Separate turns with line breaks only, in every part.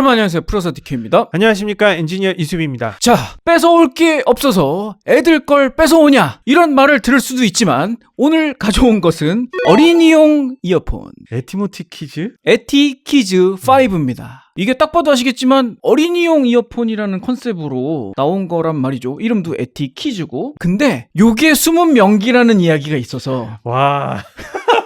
여러분 안녕하세요. 프로서 디케입니다.
안녕하십니까 엔지니어 이수빈입니다.
자, 뺏어올 게 없어서 애들 걸 뺏어오냐 이런 말을 들을 수도 있지만 오늘 가져온 것은 어린이용 이어폰
에티모티 키즈?
에티 키즈 5입니다. 이게 딱 봐도 아시겠지만 어린이용 이어폰이라는 컨셉으로 나온 거란 말이죠. 이름도 에티 키즈고. 근데 요게 숨은 명기라는 이야기가 있어서
와.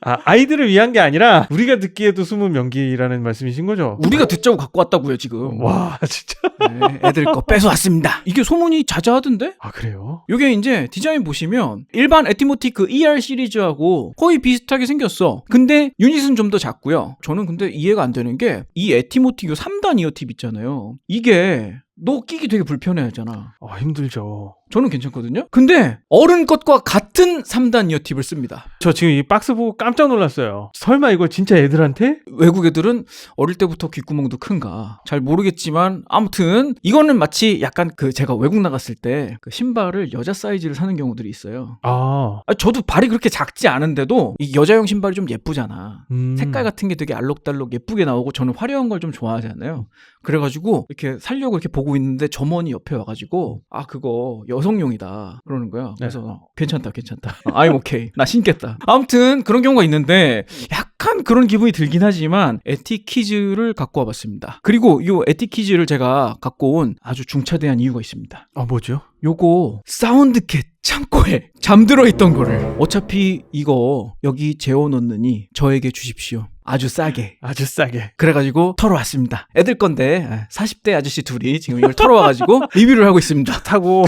아, 아이들을 위한 게 아니라 우리가 듣기에도 숨은 명기라는 말씀이신 거죠?
우리가 듣자고 갖고 왔다고요 지금.
와, 진짜.
네, 애들 거 뺏어왔습니다. 이게 소문이 자자하던데?
아, 그래요?
요게 이제 디자인 보시면 일반 에티모틱 그 ER 시리즈하고 거의 비슷하게 생겼어. 근데 유닛은 좀 더 작고요. 저는 근데 이해가 안 되는 게 이 에티모틱 요 3단 이어팁 있잖아요. 이게 너 끼기 되게 불편해 하잖아.
아, 힘들죠.
저는 괜찮거든요. 근데 어른 것과 같은 3단 이어팁을 씁니다.
저 지금 이 박스 보고 깜짝 놀랐어요. 설마 이걸 진짜 애들한테?
외국 애들은 어릴 때부터 귓구멍도 큰가 잘 모르겠지만 아무튼 이거는 마치 약간 그 제가 외국 나갔을 때 그 신발을 여자 사이즈를 사는 경우들이 있어요.
아.
아, 저도 발이 그렇게 작지 않은데도 이 여자용 신발이 좀 예쁘잖아.
음.
색깔 같은 게 되게 알록달록 예쁘게 나오고 저는 화려한 걸 좀 좋아하잖아요. 그래가지고 이렇게 살려고 이렇게 보고 있는데 점원이 옆에 와가지고 아 그거 여성용이다 그러는 거야.
네.
그래서 어, 괜찮다 괜찮다. I'm okay. 나 신겠다. 아무튼 그런 경우가 있는데 약간 그런 기분이 들긴 하지만 에티키즈를 갖고 와봤습니다. 그리고 이 에티키즈를 제가 갖고 온 아주 중차대한 이유가 있습니다.
아, 뭐죠?
요거 사운드캣 창고에 잠들어 있던 거를 어차피 이거 여기 재워놓느니 저에게 주십시오. 아주 싸게.
아주 싸게.
그래가지고 털어왔습니다. 애들 건데 40대 아저씨 둘이 지금 이걸 털어와가지고 리뷰를 하고 있습니다.
타고.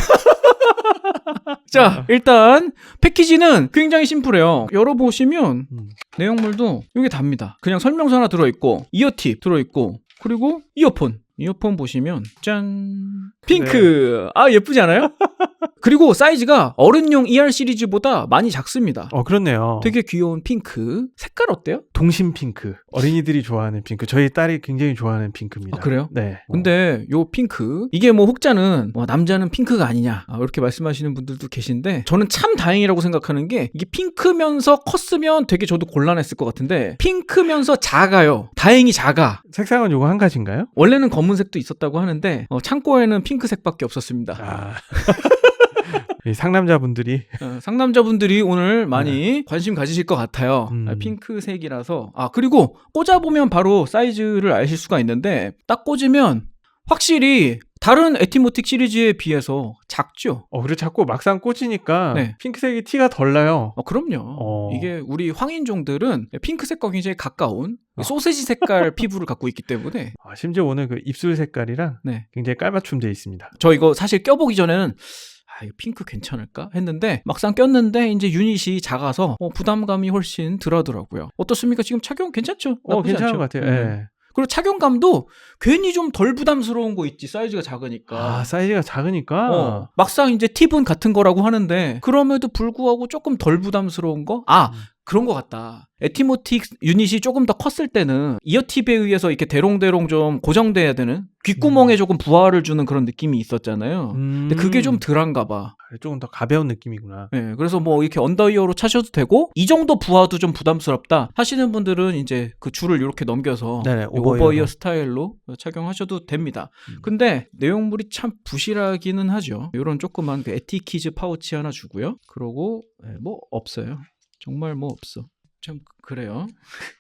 자 일단 패키지는 굉장히 심플해요. 열어보시면
음.
내용물도 이게 답니다. 그냥 설명서 하나 들어있고 이어팁 들어있고 그리고 이어폰 이어폰 보시면 짠 핑크 아 예쁘지 않아요? 그리고 사이즈가 어른용 ER 시리즈보다 많이 작습니다.
어, 그렇네요.
되게 귀여운 핑크 색깔 어때요?
동심 핑크. 어린이들이 좋아하는 핑크. 저희 딸이 굉장히 좋아하는 핑크입니다.
아, 그래요?
네.
근데 요 핑크 이게 뭐 혹자는 와, 남자는 핑크가 아니냐 아, 이렇게 말씀하시는 분들도 계신데 저는 참 다행이라고 생각하는 게 이게 핑크면서 컸으면 되게 저도 곤란했을 것 같은데 핑크면서 작아요 다행히 작아
색상은 요거 한 가지인가요?
원래는 검 은색도 있었다고 하는데 어, 창고에는 핑크색밖에 없었습니다
아. 이 상남자분들이
어, 상남자분들이 오늘 많이 관심 가지실 것 같아요.
음.
아, 핑크색이라서. 아, 그리고 꽂아 보면 바로 사이즈를 아실 수가 있는데, 딱 꽂으면 확실히 다른 에티모틱 시리즈에 비해서 작죠?
어, 그래 자꾸 막상 꽂으니까
네.
핑크색이 티가 덜 나요.
어, 그럼요.
어.
이게 우리 황인종들은 핑크색과 굉장히 가까운
어.
소세지 색깔 피부를 갖고 있기 때문에,
아, 심지어 오늘 그 입술 색깔이랑
네.
굉장히 깔맞춤 돼 있습니다.
저 이거 사실 껴보기 전에는 아, 이거 핑크 괜찮을까? 했는데 막상 꼈는데 이제 유닛이 작아서 어, 부담감이 훨씬 덜하더라고요. 어떻습니까? 지금 착용 괜찮죠?
어, 괜찮은
않죠?
것 같아요.
음.
예.
그리고 착용감도 괜히 좀 덜 부담스러운 거 있지 사이즈가 작으니까.
아, 사이즈가 작으니까
어, 막상 이제 팁은 같은 거라고 하는데 그럼에도 불구하고 조금 덜 부담스러운 거? 아
음.
그런 거 같다. 에티모틱 유닛이 조금 더 컸을 때는 이어팁에 의해서 이렇게 대롱대롱 좀 고정돼야 되는 귓구멍에
음.
조금 부하를 주는 그런 느낌이 있었잖아요.
음.
근데 그게 좀 덜한가 봐.
조금 더 가벼운 느낌이구나.
네, 그래서 뭐 이렇게 언더이어로 차셔도 되고 이 정도 부하도 좀 부담스럽다 하시는 분들은 이제 그 줄을 이렇게 넘겨서
오버이어로.
오버이어 스타일로 착용하셔도 됩니다.
음.
근데 내용물이 참 부실하기는 하죠. 이런 조그만 그 에티키즈 파우치 하나 주고요. 그러고 네, 뭐 없어요. 정말 뭐 없어. 참 그래요.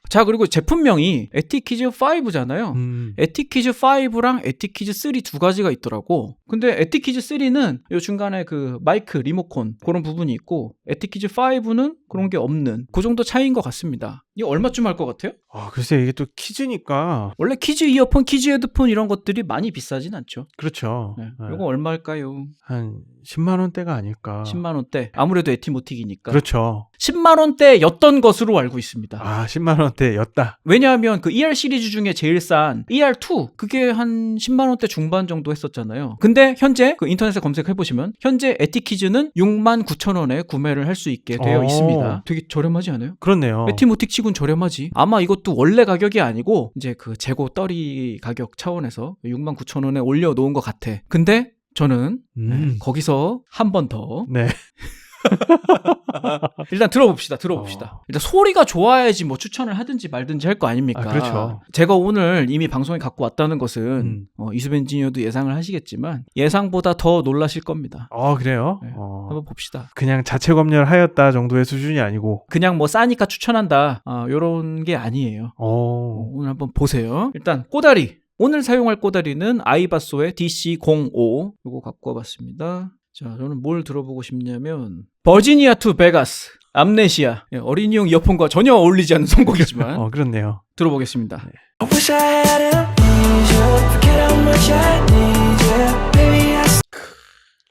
자 그리고 제품명이 에티키즈 5잖아요.
음.
에티키즈 5랑 에티키즈 3 두 가지가 있더라고. 근데 에티키즈 3는 요 중간에 그 마이크 리모컨 그런 부분이 있고 에티키즈 5는 그런 게 없는 그 정도 차이인 것 같습니다. 이거 얼마쯤 할 것 같아요?
아, 글쎄 이게 또 키즈니까
원래 키즈 이어폰, 키즈 헤드폰 이런 것들이 많이 비싸진 않죠.
그렇죠.
네.
네.
이거 얼마일까요?
한 10만 원대가 아닐까.
10만 원대. 아무래도 에티모틱이니까.
그렇죠.
10만 원대였던 것으로 알고 있습니다.
아, 10만 원대였다.
왜냐하면 그 ER 시리즈 중에 제일 싼 ER2 그게 한 10만 원대 중반 정도 했었잖아요. 근데 현재 그 인터넷에 검색해 보시면 현재 에티키즈는 6만 9천 원에 구매를 할 수 있게 되어
오.
있습니다. 되게 저렴하지 않아요?
그렇네요.
에티모틱 치곤 저렴하지. 아마 이것도 원래 가격이 아니고 이제 그 재고 떨이 가격 차원에서 6만 9천 원에 올려 놓은 것 같아. 근데 저는
음.
네, 거기서 한 번 더
네.
일단 들어봅시다. 들어봅시다.
어.
일단 소리가 좋아야지 뭐 추천을 하든지 말든지 할 거 아닙니까?
아, 그렇죠.
제가 오늘 이미 방송에 갖고 왔다는 것은
음.
어, 이수벤 엔지니어도 예상을 하시겠지만 예상보다 더 놀라실 겁니다.
어 그래요?
네.
어,
한번 봅시다.
그냥 자체 검열하였다 정도의 수준이 아니고.
그냥 뭐 싸니까 추천한다. 아, 요런 게 아니에요. 어,
어.
오늘 한번 보세요. 일단 꼬다리. 오늘 사용할 꼬다리는 아이바소의 DC05 요거 갖고 와봤습니다. 자, 저는 뭘 들어보고 싶냐면 버지니아 투 베가스 암네시아 예, 어린이용 이어폰과 전혀 어울리지 않는 선곡이지만
어 그렇네요.
들어보겠습니다.
I wish I had amnesia. Forget how much I need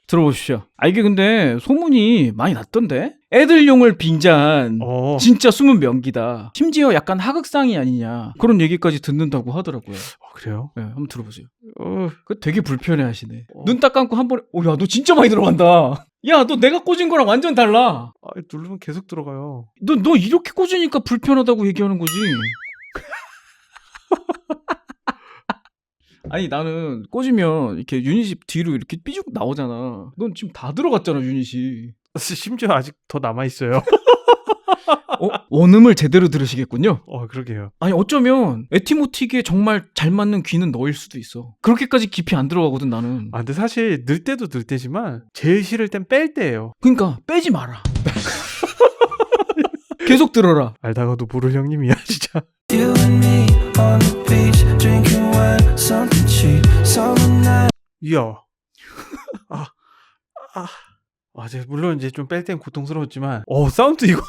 들어보십시오. 아 이게 근데 소문이 많이 났던데 애들용을 빙자한
어.
진짜 숨은 명기다. 심지어 약간 하극상이 아니냐 그런 얘기까지 듣는다고 하더라고요.
어, 그래요?
네, 한번 들어보세요.
어.
그 되게 불편해하시네.
어.
눈 딱 감고 한 번에, 어, 야, 너 진짜 많이 들어간다. 야, 너 내가 꽂은 거랑 완전 달라.
아, 누르면 계속 들어가요.
너, 너 이렇게 꽂으니까 불편하다고 얘기하는 거지. 아니, 나는 꽂으면 이렇게 유닛이 뒤로 이렇게 삐죽 나오잖아. 넌 지금 다 들어갔잖아, 유닛이.
심지어 아직 더 남아 있어요.
어? 원음을 제대로 들으시겠군요.
어 그러게요.
아니, 어쩌면 에티모틱에 정말 잘 맞는 귀는 너일 수도 있어. 그렇게까지 깊이 안 들어가거든, 나는.
아 근데 사실 늘 때도 늘 때지만 제일 싫을 땐 뺄 때예요.
그러니까 빼지 마라. 계속 들어라.
알다가도 모를 형님이야 진짜. 이야. 아, 아, 아, 제가 물론 이제 좀 뺄 땐 고통스러웠지만, 어 사운드 이거,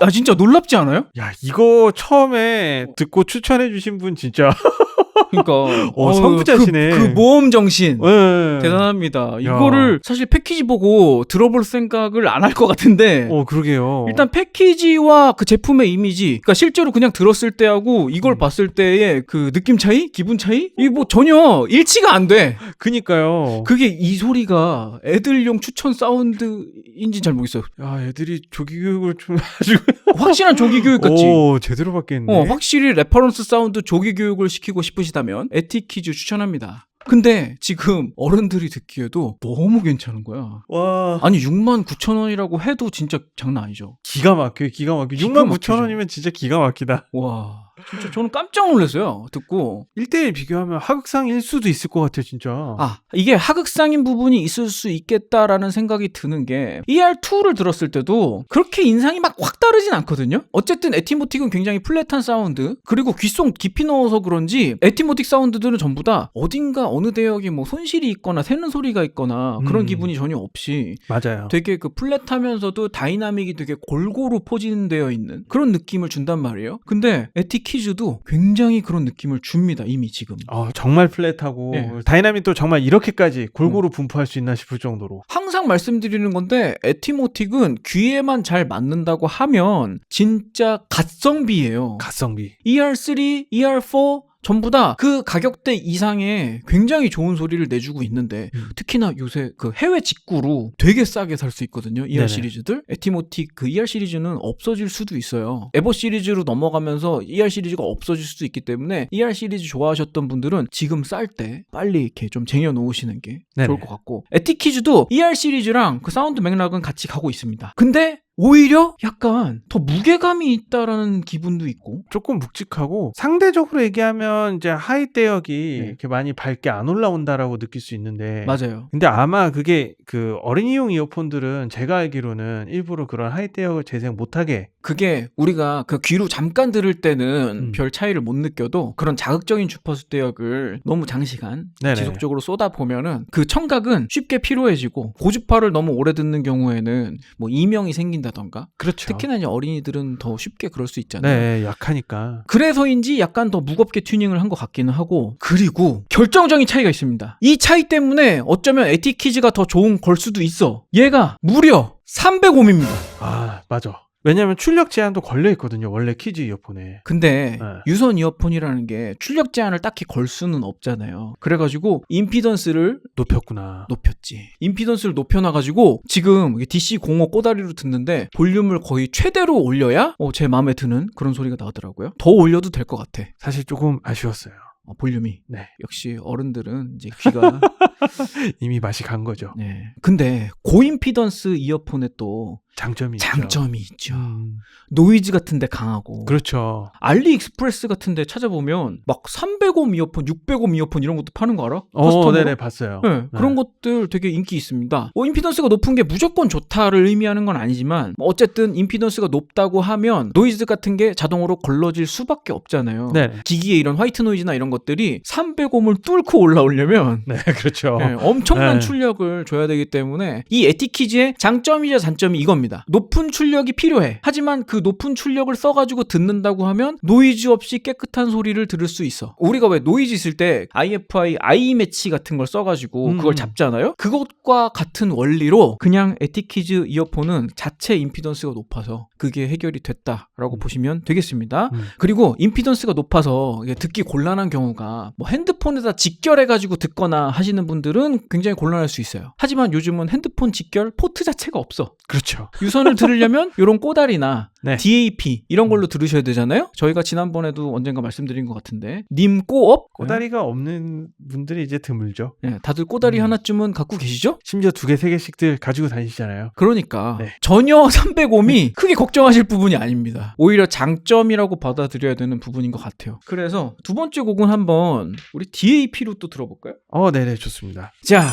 아 진짜 놀랍지 않아요?
야 이거 처음에 듣고 추천해주신 분 진짜,
그러니까
어, 선구자시네.
그, 그 모험 정신
예.
대단합니다. 이거를 사실 패키지 보고 들어볼 생각을 안 할 것 같은데
어 그러게요.
일단 패키지와 그 제품의 이미지, 그러니까 실제로 그냥 들었을 때하고 이걸
음.
봤을 때의 그 느낌 차이, 기분 차이, 이게 뭐 전혀 일치가 안 돼.
그니까요.
그게 이 소리가 애들용 추천 사운드인지 잘 모르겠어요.
야 애들이 조기 교육을 좀 아주
확실한 조기 교육 같지.
오 제대로 받겠네.
어, 확실히 레퍼런스 사운드 조기 교육을 시키고 싶으시다면 에티키즈 추천합니다. 근데 지금 어른들이 듣기에도 너무 괜찮은 거야.
와
아니 6만 9천 원이라고 해도 진짜 장난 아니죠.
기가 막혀 기가 막혀.
기가
6만
막히죠.
9천 원이면 진짜 기가 막히다.
와 진짜 저는 깜짝 놀랐어요. 듣고
1대1 비교하면 하극상일 수도 있을 것 같아요 진짜.
아 이게 하극상인 부분이 있을 수 있겠다라는 생각이 드는 게 ER2를 들었을 때도 그렇게 인상이 막 확 다르진 않거든요. 어쨌든 에티모틱은 굉장히 플랫한 사운드 그리고 귓속 깊이 넣어서 그런지 에티모틱 사운드들은 전부 다 어딘가 어느 대역에 뭐 손실이 있거나 새는 소리가 있거나 그런
음.
기분이 전혀 없이
맞아요.
되게 그 플랫하면서도 다이나믹이 되게 골고루 포진되어 있는 그런 느낌을 준단 말이에요. 근데 에티 키즈도 굉장히 그런 느낌을 줍니다. 이미 지금.
어, 정말 플랫하고
예.
다이나믹도 정말 이렇게까지
음.
골고루 분포할 수 있나 싶을 정도로
항상 말씀드리는 건데 에티모틱은 귀에만 잘 맞는다고 하면 진짜 갓성비예요.
가성비.
ER3, ER4 전부 다 그 가격대 이상의 굉장히 좋은 소리를 내주고 있는데
음.
특히나 요새 그 해외 직구로 되게 싸게 살 수 있거든요. ER
네네.
시리즈들. 에티모틱 그 ER 시리즈는 없어질 수도 있어요. 에버 시리즈로 넘어가면서 ER 시리즈가 없어질 수도 있기 때문에 ER 시리즈 좋아하셨던 분들은 지금 쌀 때 빨리 이렇게 좀 쟁여 놓으시는 게
네네.
좋을 것 같고 에티키즈도 ER 시리즈랑 그 사운드 맥락은 같이 가고 있습니다. 근데 오히려 약간 더 무게감이 있다라는 기분도 있고
조금 묵직하고 상대적으로 얘기하면 이제 하이 대역이
네.
이렇게 많이 밝게 안 올라온다라고 느낄 수 있는데
맞아요.
근데 아마 그게 그 어린이용 이어폰들은 제가 알기로는 일부러 그런 하이 대역을 재생 못하게
그게 우리가 그 귀로 잠깐 들을 때는
음.
별 차이를 못 느껴도 그런 자극적인 주파수 대역을 너무 장시간
네네.
지속적으로 쏟아 보면은 그 청각은 쉽게 피로해지고 고주파를 너무 오래 듣는 경우에는 뭐 이명이 생긴다 던가
그렇죠.
특히나 이제 어린이들은 더 쉽게 그럴 수 있잖아요.
네 약하니까
그래서인지 약간 더 무겁게 튜닝을 한 것 같기는 하고 그리고 결정적인 차이가 있습니다. 이 차이 때문에 어쩌면 에티키즈가 더 좋은 걸 수도 있어. 얘가 무려 305입니다.
아 맞아. 왜냐하면 출력 제한도 걸려 있거든요. 원래 키즈 이어폰에.
근데
네.
유선 이어폰이라는 게 출력 제한을 딱히 걸 수는 없잖아요. 그래가지고 임피던스를
높였구나.
높였지. 임피던스를 높여놔가지고 지금 DC05 꼬다리로 듣는데 볼륨을 거의 최대로 올려야 어, 제 마음에 드는 그런 소리가 나더라고요. 더 올려도 될 것 같아.
사실 조금 아쉬웠어요.
어, 볼륨이.
네.
역시 어른들은 이제 귀가
이미 맛이 간 거죠.
네. 근데 고임피던스 이어폰에 또
장점이 있죠.
장점이 있죠.
음,
노이즈 같은데 강하고.
그렇죠.
알리익스프레스 같은데 찾아보면 막 300옴 이어폰, 600옴 이어폰 이런 것도 파는 거 알아?
어? 네네 봤어요.
네, 그런 것들 되게 인기 있습니다. 뭐 임피던스가 높은 게 무조건 좋다를 의미하는 건 아니지만 뭐 어쨌든 임피던스가 높다고 하면 노이즈 같은 게 자동으로 걸러질 수밖에 없잖아요.
네.
기기에 이런 화이트 노이즈나 이런 것들이 300옴을 뚫고 올라오려면
네, 그렇죠.
네, 엄청난
네.
출력을 줘야 되기 때문에 이 에티키즈의 장점이자 단점이 이겁니다. 높은 출력이 필요해. 하지만 그 높은 출력을 써가지고 듣는다고 하면 노이즈 없이 깨끗한 소리를 들을 수 있어. 우리가 왜 노이즈 있을 때 IFI 아이매치 같은 걸 써가지고
음.
그걸 잡잖아요. 그것과 같은 원리로 그냥 에티키즈 이어폰은 자체 임피던스가 높아서 그게 해결이 됐다라고
음.
보시면 되겠습니다.
음.
그리고 임피던스가 높아서 듣기 곤란한 경우가 뭐 핸드폰에다 직결해가지고 듣거나 하시는 분들은 굉장히 곤란할 수 있어요. 하지만 요즘은 핸드폰 직결 포트 자체가 없어.
그렇죠.
유선을 들으려면 이런 꼬다리나
네.
DAP 이런 걸로 들으셔야 되잖아요. 저희가 지난번에도 언젠가 말씀드린 것 같은데 님 꼬업
꼬다리가 없는 분들이 이제 드물죠.
네, 다들 꼬다리
음.
하나쯤은 갖고 계시죠?
심지어 두 개, 세 개씩들 가지고 다니시잖아요.
그러니까
네.
전혀 305이 크게 걱정하실 부분이 아닙니다. 오히려 장점이라고 받아들여야 되는 부분인 것 같아요. 그래서 두 번째 곡은 한번 우리 DAP로 또 들어볼까요?
어, 네네, 좋습니다.
자,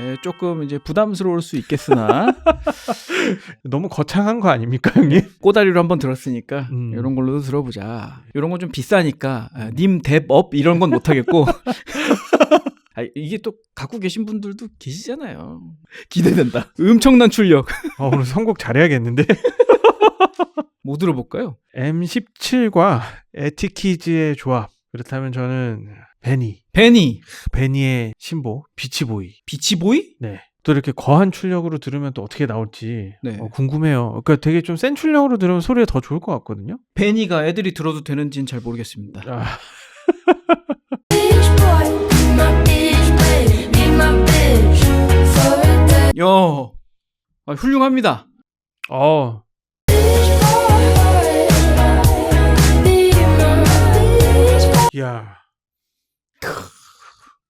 예, 조금 이제 부담스러울 수 있겠으나
너무 거창한 거 아닙니까, 형님?
꼬다리로 한번 들었으니까
음.
이런 걸로도 들어보자. 이런 건 좀 비싸니까 아, 님 뎁업 이런 건 못하겠고. 아, 이게 또 갖고 계신 분들도 계시잖아요. 기대된다. 엄청난 출력.
어, 오늘 선곡 잘해야겠는데?
뭐 들어볼까요?
M17과 에티키즈의 조합. 그렇다면 저는 베니.
베니,
베니의 신보, 비치보이.
비치보이?
네. 또 이렇게 거한 출력으로 들으면 또 어떻게 나올지
네.
어, 궁금해요. 그러니까 되게 좀 센 출력으로 들으면 소리가 더 좋을 것 같거든요.
베니가 애들이 들어도 되는지는 잘 모르겠습니다.
아.
야, 아, 훌륭합니다.
어,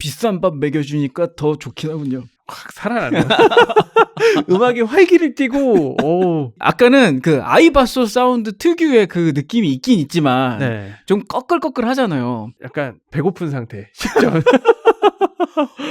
비싼 밥 먹여주니까 더 좋긴 하군요.
확 살아나네. 음악에 활기를 띠고, 오,
아까는 그 아이바소 사운드 특유의 그 느낌이 있긴 있지만
네,
좀 꺼끌꺼끌 하잖아요.
약간 배고픈 상태, 식전.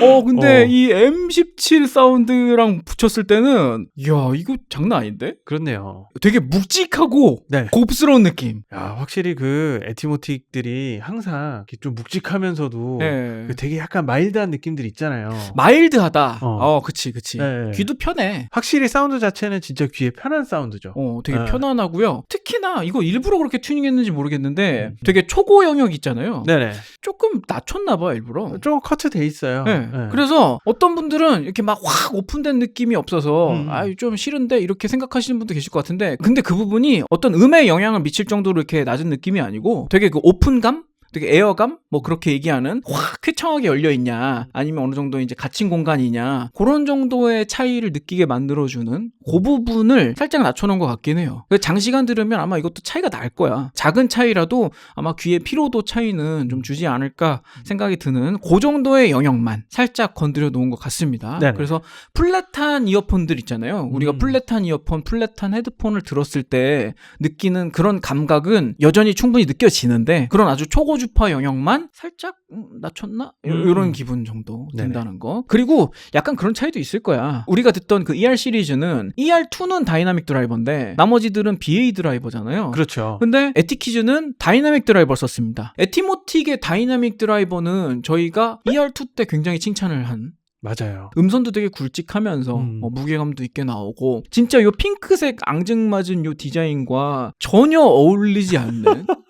어, 근데
어.
이 M17 사운드랑 붙였을 때는 이야, 이거 장난 아닌데?
그렇네요.
되게 묵직하고
네.
곱스러운 느낌.
야, 확실히 그 에티모틱들이 항상 이렇게 좀 묵직하면서도
예.
그 되게 약간 마일드한 느낌들 있잖아요.
마일드하다. 어,
어.
그치, 그치.
네.
귀도 편해.
확실히 사운드 자체는 진짜 귀에 편한 사운드죠.
어, 되게
네.
편안하고요. 특히나 이거 일부러 그렇게 튜닝했는지 모르겠는데
음.
되게 초고 영역 있잖아요.
네네.
조금 낮췄나 봐, 일부러.
좀 커트 돼 있어요.
네.
네.
그래서 어떤 분들은 이렇게 막 확 오픈된 느낌이 없어서
음.
아유 좀 싫은데 이렇게 생각하시는 분도 계실 것 같은데 근데 그 부분이 어떤 음에 영향을 미칠 정도로 이렇게 낮은 느낌이 아니고 되게 그 오픈감 되게 에어감 뭐 그렇게 얘기하는 확 쾌청하게 열려 있냐 아니면 어느 정도 이제 갇힌 공간이냐 그런 정도의 차이를 느끼게 만들어주는 그 부분을 살짝 낮춰놓은 것 같긴 해요. 그 장시간 들으면 아마 이것도 차이가 날 거야. 작은 차이라도 아마 귀의 피로도 차이는 좀 주지 않을까 생각이 드는 그 정도의 영역만 살짝 건드려 놓은 것 같습니다.
네네.
그래서 플랫한 이어폰들 있잖아요. 우리가
음.
플랫한 이어폰, 플랫한 헤드폰을 들었을 때 느끼는 그런 감각은 여전히 충분히 느껴지는데 그런 아주 초고주 파 영역만 살짝 음, 낮췄나?
음.
이런 기분 정도
네네.
든다는 거. 그리고 약간 그런 차이도 있을 거야. 우리가 듣던 그 ER 시리즈는 ER2는 다이나믹 드라이버인데 나머지들은 BA 드라이버잖아요.
그렇죠.
근데 에티키즈는 다이나믹 드라이버를 썼습니다. 에티모틱의 다이나믹 드라이버는 저희가 ER2 때 굉장히 칭찬을 한
맞아요.
음선도 되게 굵직하면서
음.
어, 무게감도 있게 나오고 진짜 요 핑크색 앙증맞은 요 디자인과 전혀 어울리지 않는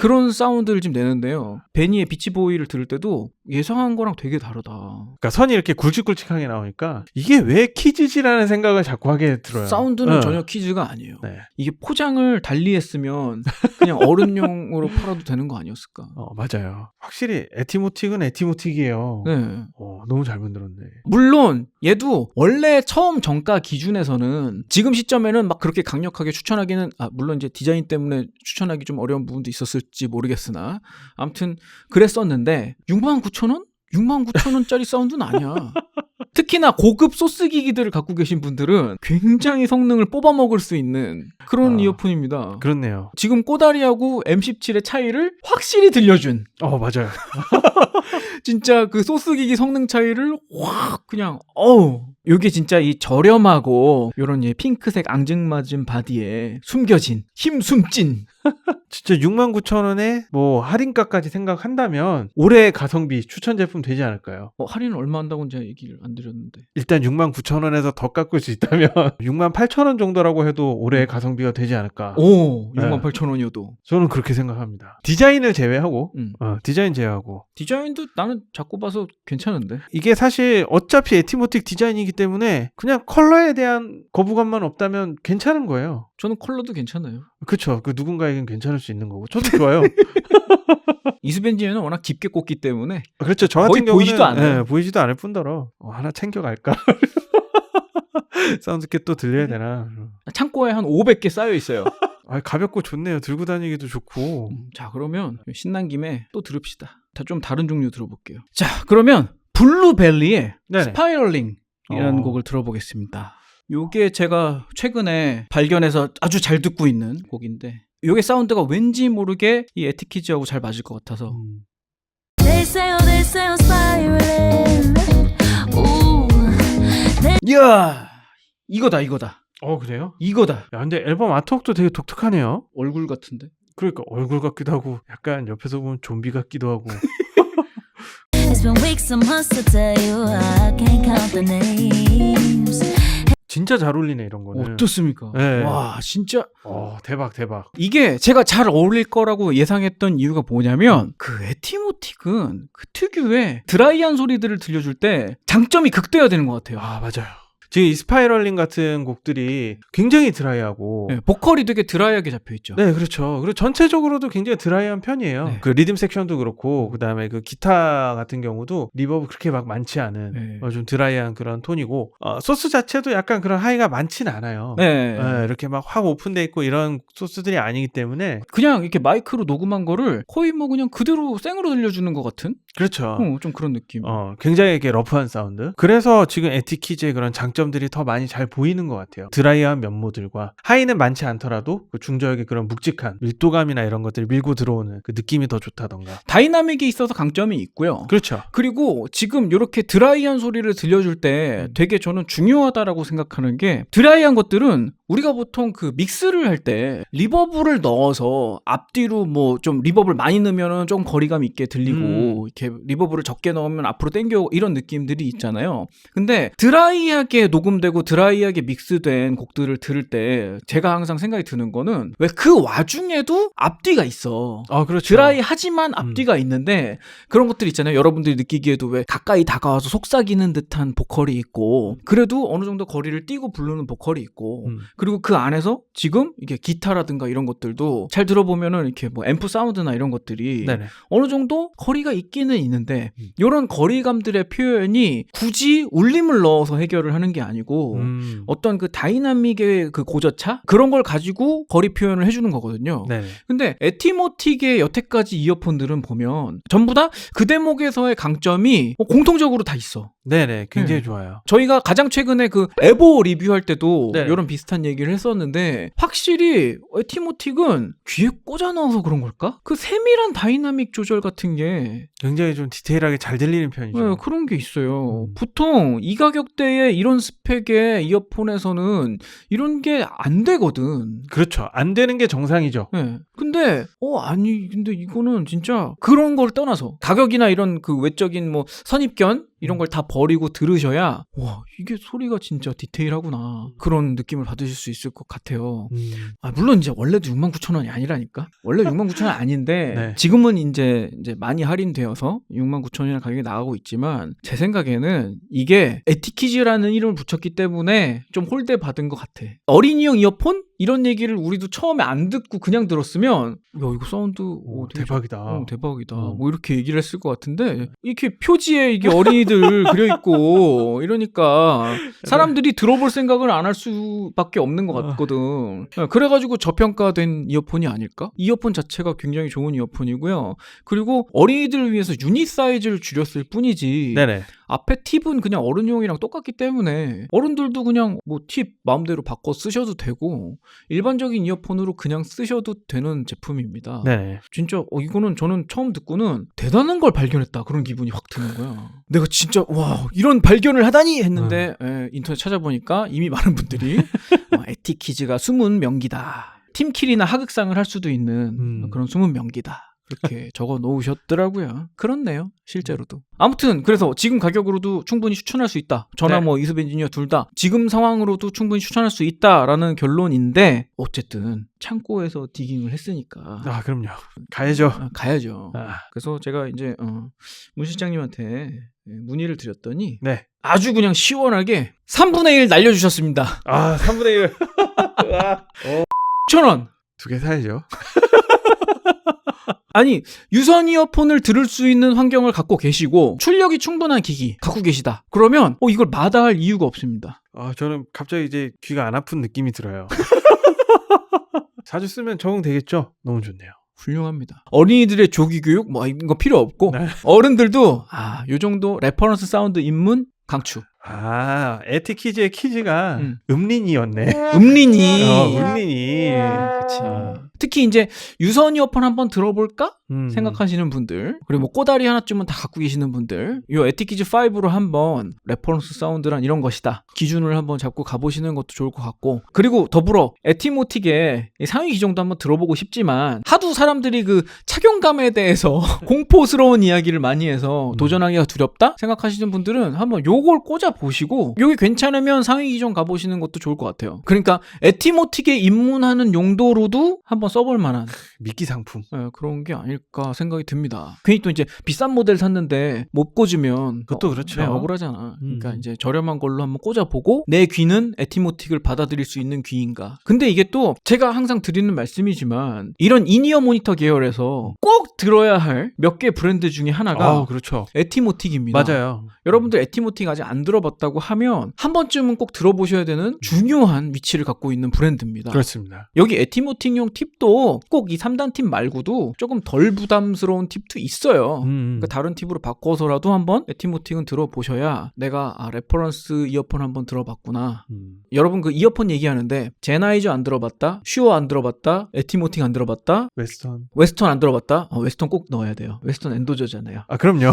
그런 사운드를 지금 내는데요. 베니의 비치보이를 들을 때도 예상한 거랑 되게 다르다.
그러니까 선이 이렇게 굵직굵직하게 나오니까 이게 왜 키즈지라는 생각을 자꾸 하게 들어요.
사운드는
어.
전혀 퀴즈가 아니에요.
네.
이게 포장을 달리했으면 그냥 어른용으로 팔아도 되는 거 아니었을까?
어, 맞아요. 확실히 에티모틱은 에티모틱이에요.
네.
어, 너무 잘 만들었네.
물론 얘도 원래 처음 정가 기준에서는 지금 시점에는 막 그렇게 강력하게 추천하기는 아 물론 이제 디자인 때문에 추천하기 좀 어려운 부분도 있었을 지 모르겠으나 아무튼 그랬었는데 6만 9천 원? 6만 9천 원짜리 사운드는 아니야. 특히나 고급 소스 기기들을 갖고 계신 분들은 굉장히 성능을 뽑아 먹을 수 있는 그런
아,
이어폰입니다.
그렇네요.
지금 꼬다리하고 M17의 차이를 확실히 들려준
어, 맞아요.
진짜 그 소스 기기 성능 차이를 확 그냥 어우 요게 진짜 이 저렴하고 요런 이 핑크색 앙증맞은 바디에 숨겨진 힘 숨진
진짜 69,000원에 뭐 할인가까지 생각한다면 올해 가성비 추천 제품 되지 않을까요?
어, 할인을 얼마 한다고는 제가 얘기를 안 드렸는데
일단 69,000원에서 더 깎을 수 있다면 68,000원 정도라고 해도 올해 가성비가 되지 않을까.
오
네.
68,000원이어도
저는 그렇게 생각합니다. 디자인을 제외하고
음.
어, 디자인 제외하고
디자인도 나는 자꾸 봐서 괜찮은데
이게 사실 어차피 에티모틱 디자인이기 때문에 그냥 컬러에 대한 거부감만 없다면 괜찮은 거예요.
저는 컬러도 괜찮아요
그렇죠. 그 누군가에겐 괜찮을 수 있는 거고 저도 좋아요.
이수벤지에는 워낙 깊게 꽂기 때문에
그렇죠. 저 같은 경우는
보이지도 않아요.
예, 보이지도 않을 뿐더러 어, 하나 챙겨갈까. 사운드캣 또 들려야 되나.
창고에 한 500개 쌓여 있어요
아, 가볍고 좋네요. 들고 다니기도 좋고.
음, 자 그러면 신난 김에 또 들읍시다 다 좀 다른 종류 들어볼게요 자 그러면 블루벨리의
네네.
스파이럴링 이라는
어.
곡을 들어보겠습니다. 요게 제가 최근에 발견해서 아주 잘 듣고 있는 곡인데 요게 사운드가 왠지 모르게 이 에티키즈하고 잘 맞을 것 같아서
음.
Ooh.
이야 이거다 이거다
어, 그래요?
이거다
야, 근데 앨범 아트웍도 되게 독특하네요.
얼굴 같은데
그러니까 얼굴 같기도 하고 약간 옆에서 보면 좀비 같기도 하고. 진짜 잘 어울리네 이런 거는.
어떻습니까?
네.
와 진짜
어, 대박 대박.
이게 제가 잘 어울릴 거라고 예상했던 이유가 뭐냐면 그 에티모틱은 그 특유의 드라이한 소리들을 들려줄 때 장점이 극대화되는 것 같아요.
아, 맞아요. 지금 이 스파이럴링 같은 곡들이 굉장히 드라이하고
네, 보컬이 되게 드라이하게 잡혀 있죠.
네, 그렇죠. 그리고 전체적으로도 굉장히 드라이한 편이에요.
네.
그 리듬 섹션도 그렇고, 그 다음에 그 기타 같은 경우도 리버브 그렇게 막 많지 않은
네.
어, 좀 드라이한 그런 톤이고, 어, 소스 자체도 약간 그런 하이가 많진 않아요.
네.
네, 이렇게 막 확 오픈돼 있고 이런 소스들이 아니기 때문에
그냥 이렇게 마이크로 녹음한 거를 거의 뭐 그냥 그대로 생으로 들려주는 것 같은
그렇죠.
어, 좀 그런 느낌.
어, 굉장히 이렇게 러프한 사운드. 그래서 지금 에티키즈의 그런 장 점들이 더 많이 잘 보이는 것 같아요. 드라이한 면모들과 하이는 많지 않더라도 그 중저역의 그런 묵직한 밀도감이나 이런 것들이 밀고 들어오는 그 느낌이 더 좋다던가.
다이나믹이 있어서 강점이 있고요.
그렇죠.
그리고 지금 이렇게 드라이한 소리를 들려줄 때
음.
되게 저는 중요하다라고 생각하는 게 드라이한 것들은 우리가 보통 그 믹스를 할 때 리버브를 넣어서 앞뒤로 뭐 좀 리버브를 많이 넣으면은 좀 거리감 있게 들리고
음.
이렇게 리버브를 적게 넣으면 앞으로 당겨 이런 느낌들이 있잖아요. 근데 드라이하게 녹음되고 드라이하게 믹스된 곡들을 들을 때 제가 항상 생각이 드는 거는 왜 그 와중에도 앞뒤가 있어.
아, 그렇죠.
드라이하지만 앞뒤가 있는데 그런 것들 있잖아요. 여러분들이 느끼기에도 왜 가까이 다가와서 속삭이는 듯한 보컬이 있고 그래도 어느 정도 거리를 띄고 부르는 보컬이 있고
음.
그리고 그 안에서 지금 이게 기타라든가 이런 것들도 잘 들어보면은 이렇게 뭐 앰프 사운드나 이런 것들이
네네.
어느 정도 거리가 있기는 있는데
음.
이런 거리감들의 표현이 굳이 울림을 넣어서 해결을 하는 게 아니고
음.
어떤 그 다이나믹의 그 고저차 그런 걸 가지고 거리 표현을 해주는 거거든요.
네네.
근데 에티모틱의 여태까지 이어폰들은 보면 전부 다 그 대목에서의 강점이 뭐 공통적으로 다 있어.
네네. 굉장히
네.
좋아요.
저희가 가장 최근에 그 에보 리뷰할 때도
네.
이런 비슷한 얘기를 했었는데 확실히 에티모틱은 귀에 꽂아 넣어서 그런 걸까? 그 세밀한 다이나믹 조절 같은 게
굉장히 좀 디테일하게 잘 들리는 편이죠.
네, 그런 게 있어요.
음.
보통 이 가격대에 이런 스펙의 이어폰에서는 이런 게 안 되거든.
그렇죠. 안 되는 게 정상이죠.
네. 근데 어 아니 근데 이거는 진짜 그런 걸 떠나서 가격이나 이런 그 외적인 뭐 선입견 이런 걸 다 버리고 들으셔야 와 이게 소리가 진짜 디테일하구나 그런 느낌을 받으실 수 있을 것 같아요.
음.
아, 물론 이제 원래도 6만 9천 원이 아니라니까. 원래 6만 9천 원 아닌데
네.
지금은 이제 이제 많이 할인되어서 6만 9천 원이라는 가격이 나가고 있지만 제 생각에는 이게 에티키즈라는 이름을 붙였기 때문에 좀 홀대 받은 것 같아. 어린이용 이어폰 이런 얘기를 우리도 처음에 안 듣고 그냥 들었으면 야 이거 사운드
오,
오, 되게
대박이다.
어, 대박이다.
어.
뭐 이렇게 얘기를 했을 것 같은데 이렇게 표지에 이게 어린이들 그려 있고 이러니까 사람들이 들어볼 생각을 안 할 수밖에 없는 것 같거든. 어, 그래가지고 저평가된 이어폰이 아닐까? 이어폰 자체가 굉장히 좋은 이어폰이고요. 그리고 어린이들을 위해서 유닛 사이즈를 줄였을 뿐이지
네네.
앞에 팁은 그냥 어른용이랑 똑같기 때문에 어른들도 그냥 뭐 팁 마음대로 바꿔 쓰셔도 되고 일반적인 이어폰으로 그냥 쓰셔도 되는 제품입니다.
네네.
진짜 어, 이거는 저는 처음 듣고는 대단한 걸 발견했다 그런 기분이 확 드는 거야. 내가 진짜 와 이런 발견을 하다니 했는데 예, 인터넷 찾아보니까 이미 많은 분들이 어, 에티키즈가 숨은 명기다. 팀킬이나 하극상을 할 수도 있는
음.
그런 숨은 명기다. 그렇게 적어 놓으셨더라고요. 그렇네요. 실제로도. 아무튼 그래서 지금 가격으로도 충분히 추천할 수 있다. 저나
네.
뭐 이습 엔지니어 둘 다 지금 상황으로도 충분히 추천할 수 있다라는 결론인데 어쨌든 창고에서 디깅을 했으니까
아 그럼요. 가야죠.
아, 가야죠.
아,
그래서 제가 이제 어, 문 실장님한테 예, 문의를 드렸더니
네.
아주 그냥 시원하게 3분의 1 날려주셨습니다.
아 3분의 1.
6,000원.
두 개 사야죠.
아니 유선 이어폰을 들을 수 있는 환경을 갖고 계시고 출력이 충분한 기기 갖고 계시다. 그러면 어, 이걸 마다할 이유가 없습니다.
아 저는 갑자기 이제 귀가 안 아픈 느낌이 들어요. 자주 쓰면 적응되겠죠? 너무 좋네요.
훌륭합니다. 어린이들의 조기 교육 뭐 이거 필요 없고
네.
어른들도 아, 요 정도 레퍼런스 사운드 입문 강추.
아 에티키즈의 키즈가
음.
음린이었네.
음린이
어, 음린이.
그치.
아,
특히 이제 유선 이어폰 한번 들어볼까
음.
생각하시는 분들 그리고 뭐 꼬다리 하나쯤은 다 갖고 계시는 분들 요 에티키즈 5로 한번 레퍼런스 사운드란 이런 것이다 기준을 한번 잡고 가보시는 것도 좋을 것 같고 그리고 더불어 에티모틱의 이 상위 기종도 한번 들어보고 싶지만 하도 사람들이 그 착용감에 대해서 공포스러운 이야기를 많이 해서
음.
도전하기가 두렵다 생각하시는 분들은 한번 요걸 꽂아 보시고 요게 괜찮으면 상위 기종 가보시는 것도 좋을 것 같아요 그러니까 에티모틱에 입문하는 용도로도 한번 써볼 만한
미끼 상품.
예, 그런 게 아닐까 생각이 듭니다. 괜히 또 이제 비싼 모델 샀는데 못 꽂으면
그것도
어,
그렇죠.
네, 억울하잖아. 그러니까
음.
이제 저렴한 걸로 한번 꽂아보고 내 귀는 에티모틱을 받아들일 수 있는 귀인가. 근데 이게 또 제가 항상 드리는 말씀이지만 이런 인이어 모니터 계열에서 꼭 들어야 할 몇 개 브랜드 중에 하나가
아 그렇죠.
에티모틱입니다.
맞아요.
여러분들 에티모틱 아직 안 들어 봤다고 하면 한 번쯤은 꼭 들어보셔야 되는 중요한 위치를 갖고 있는 브랜드입니다.
그렇습니다.
여기 에티모팅용 팁도 꼭 이 3단 팁 말고도 조금 덜 부담스러운 팁도 있어요.
음.
그러니까 다른 팁으로 바꿔서라도 한번 에티모팅은 들어보셔야 내가 아, 레퍼런스 이어폰 한번 들어봤구나.
음.
여러분 그 이어폰 얘기하는데 제나이저 안 들어봤다, 슈어 안 들어봤다, 에티모팅 안 들어봤다,
웨스턴.
웨스턴 안 들어봤다. 어, 웨스턴 꼭 넣어야 돼요. 웨스턴 엔도저잖아요.
아 그럼요.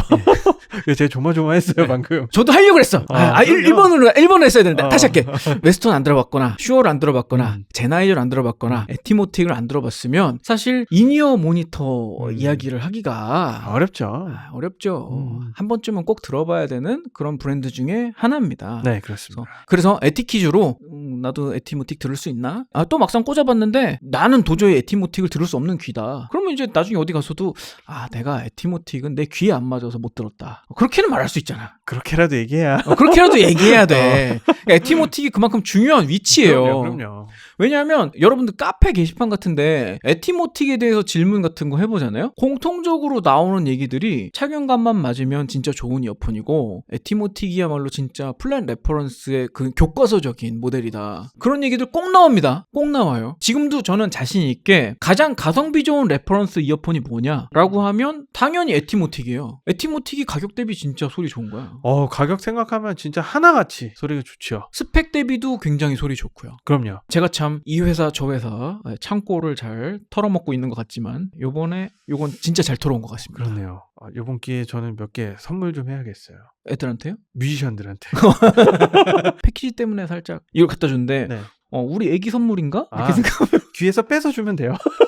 이거 제가 조마조마했어요 방금.
저도 하려고 그랬어. 아,
아,
아, 일. 1번으로 1번을 했어야 되는데
어.
다시 할게. 웨스턴 안 들어봤거나 슈어를 안 들어봤거나
음.
제나이저를 안 들어봤거나 에티모틱을 안 들어봤으면 사실 인이어 모니터
음.
이야기를 하기가
어렵죠.
아, 어렵죠.
음.
한 번쯤은 꼭 들어봐야 되는 그런 브랜드 중에 하나입니다.
네 그렇습니다.
그래서 에티키즈로 음, 나도 에티모틱 들을 수 있나? 아, 또 막상 꽂아봤는데 나는 도저히 에티모틱을 들을 수 없는 귀다. 그러면 이제 나중에 어디 가서도 아 내가 에티모틱은 내 귀에 안 맞아서 못 들었다. 그렇게는 말할 수 있잖아.
그렇게라도 얘기해야.
어, 그렇게라도 얘기해야 돼. 그러니까 에티모틱이 그만큼 중요한 위치예요.
그럼요. 그럼요.
왜냐하면 여러분들 카페 게시판 같은데 에티모틱에 대해서 질문 같은 거 해보잖아요. 공통적으로 나오는 얘기들이 착용감만 맞으면 진짜 좋은 이어폰이고 에티모틱이야말로 진짜 플랜 레퍼런스의 그 교과서적인 모델이다. 그런 얘기들 꼭 나옵니다. 꼭 나와요. 지금도 저는 자신 있게 가장 가성비 좋은 레퍼런스 이어폰이 뭐냐라고 하면 당연히 에티모틱이에요. 에티모틱이 가격 대비 진짜 소리 좋은 거야.
어 가격 생각하면 진짜 하나같이 소리가 좋죠.
스펙 대비도 굉장히 소리 좋고요.
그럼요.
제가 참 이 회사 저 회사 예, 창고를 잘 털어먹고 있는 것 같지만 요번에 요건 진짜 잘 털어온 것 같습니다.
그렇네요. 아, 이번 기회에 저는 몇 개 선물 좀 해야겠어요.
애들한테요?
뮤지션들한테.
패키지 때문에 살짝 이걸 갖다 준데
네.
어, 우리 애기 선물인가? 이렇게
아.
생각하면
귀에서 뺏어 주면 돼요.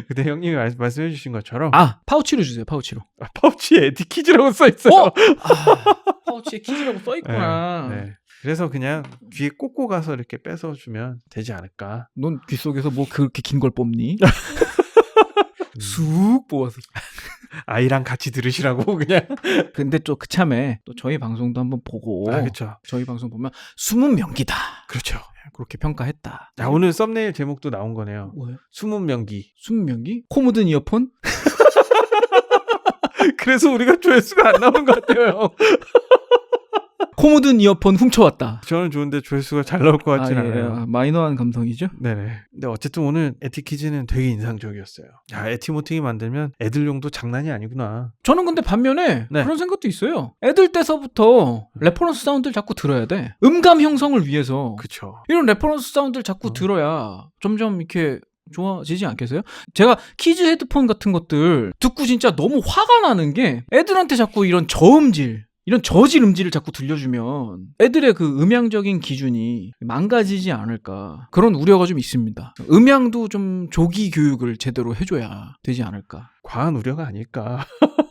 근데 형님이 말- 말씀해 주신 것처럼
아 파우치로 주세요 파우치로.
아, 파우치에 에티키즈라고 써 있어요.
어? 아, 파우치에 키즈라고 써 있구나.
네, 네. 그래서 그냥 귀에 꽂고 가서 이렇게 뺏어 주면 되지 않을까.
넌귀 속에서 뭐 그렇게 긴 걸 뽑니?
음.
쑥 뽑아서.
아이랑 같이 들으시라고 그냥.
근데 또 그참에 또 저희 방송도 한번 보고
아, 그렇죠.
저희 방송 보면 숨은 명기다.
그렇죠.
그렇게 평가했다.
자, 오늘 썸네일 제목도 나온 거네요.
뭐예요?
숨은 명기.
숨은 명기? 코 묻은 이어폰?
그래서 우리가 조회수가 안 나오는 것 같아요.
코 묻은 이어폰 훔쳐왔다.
저는 좋은데 조회수가 잘 나올 것 같진
아, 예,
않아요.
아, 마이너한 감성이죠.
네네. 근데 어쨌든 오늘 에티키즈는 되게 인상적이었어요. 야, 에티모팅이 만들면 애들용도 장난이 아니구나.
저는 근데 반면에
네.
그런 생각도 있어요. 애들 때서부터 레퍼런스 사운드를 자꾸 들어야 돼. 음감 형성을 위해서.
그쵸.
이런 레퍼런스 사운드를 자꾸
어.
들어야 점점 이렇게 좋아지지 않겠어요? 제가 키즈 헤드폰 같은 것들 듣고 진짜 너무 화가 나는 게 애들한테 자꾸 이런 저음질 이런 저질 음질을 자꾸 들려주면 애들의 그 음향적인 기준이 망가지지 않을까 그런 우려가 좀 있습니다. 음향도 좀 조기 교육을 제대로 해줘야 되지 않을까.
과한 우려가 아닐까.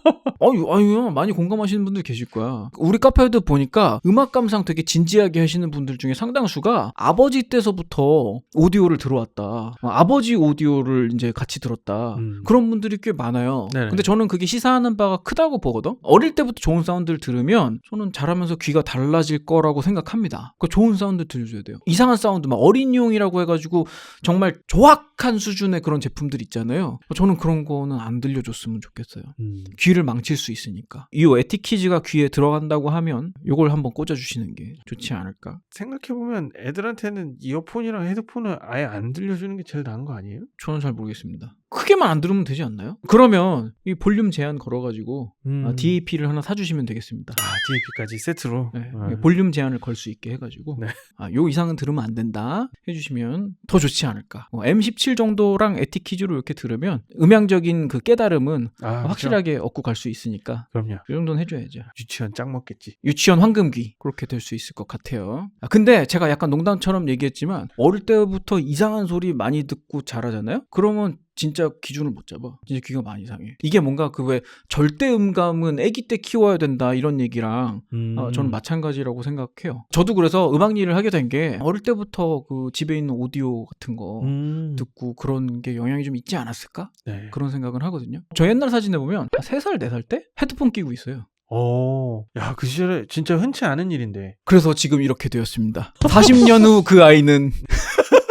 아유, 아유, 많이 공감하시는 분들 계실 거야. 우리 카페도 보니까 음악 감상 되게 진지하게 하시는 분들 중에 상당수가 아버지 때서부터 오디오를 들어왔다. 어, 아버지 오디오를 이제 같이 들었다.
음.
그런 분들이 꽤 많아요.
네네.
근데 저는 그게 시사하는 바가 크다고 보거든. 어릴 때부터 좋은 사운드를 들으면 저는 자라면서 귀가 달라질 거라고 생각합니다. 그 좋은 사운드 들려줘야 돼요. 이상한 사운드, 막 어린이용이라고 해가지고 정말 조악한 수준의 그런 제품들 있잖아요. 저는 그런 거는 안 들려줬으면 좋겠어요.
음.
귀를 망칠 수 있으니까. 이 에티키즈가 귀에 들어간다고 하면 이걸 한번 꽂아주시는 게 좋지 않을까.
생각해보면 애들한테는 이어폰이랑 헤드폰을 아예 안 들려주는 게 제일 나은 거 아니에요?
저는 잘 모르겠습니다. 크게만 안 들으면 되지 않나요? 그러면 이 볼륨 제한 걸어가지고
음.
아, DAP를 하나 사주시면 되겠습니다.
아, DAP까지 세트로.
네,
어.
볼륨 제한을 걸 수 있게 해가지고
네.
아, 요 이상은 들으면 안 된다 해주시면 더 좋지 않을까. 어, M17 정도랑 에티키즈로 이렇게 들으면 음향적인 그 깨달음은
아, 그쵸?
확실하게 얻고 갈 수 있으니까
그럼요.
이 정도는 해줘야죠.
유치원 짱 먹겠지.
유치원 황금귀 그렇게 될 수 있을 것 같아요. 아, 근데 제가 약간 농담처럼 얘기했지만 어릴 때부터 이상한 소리 많이 듣고 자라잖아요. 그러면 진짜 기준을 못 잡아. 진짜 귀가 많이 이상해. 이게 뭔가 그 왜 절대 음감은 아기 때 키워야 된다 이런 얘기랑
음.
어, 저는 마찬가지라고 생각해요. 저도 그래서 음악 일을 하게 된 게 어릴 때부터 그 집에 있는 오디오 같은 거
음.
듣고 그런 게 영향이 좀 있지 않았을까?
네.
그런 생각을 하거든요. 저 옛날 사진에 보면 3살, 4살 때 헤드폰 끼고 있어요.
오. 야, 그 시절에 진짜 흔치 않은 일인데.
그래서 지금 이렇게 되었습니다. 40년 후 그 아이는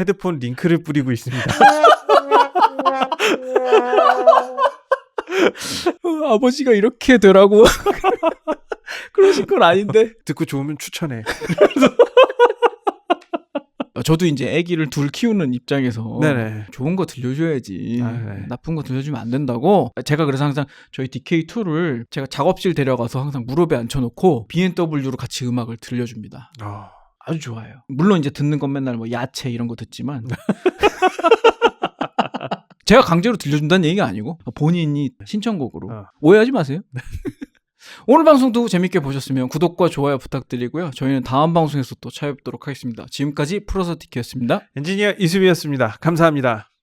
헤드폰 링크를 뿌리고 있습니다.
어, 아버지가 이렇게 되라고 그러신 건 아닌데
듣고 좋으면 추천해.
어, 저도 이제 아기를 둘 키우는 입장에서
네네.
좋은 거 들려줘야지
아, 네.
나쁜 거 들려주면 안 된다고 제가 그래서 항상 저희 DK2를 제가 작업실 데려가서 항상 무릎에 앉혀놓고 BMW로 같이 음악을 들려줍니다
어.
아주 좋아요 물론 이제 듣는 건 맨날 뭐 야채 이런 거 듣지만 제가 강제로 들려준다는 얘기가 아니고 본인이 신청곡으로
어.
오해하지 마세요. 오늘 방송도 재밌게 보셨으면 구독과 좋아요 부탁드리고요. 저희는 다음 방송에서 또 찾아뵙도록 하겠습니다. 지금까지 프로서티키였습니다.
엔지니어 이수비였습니다. 감사합니다.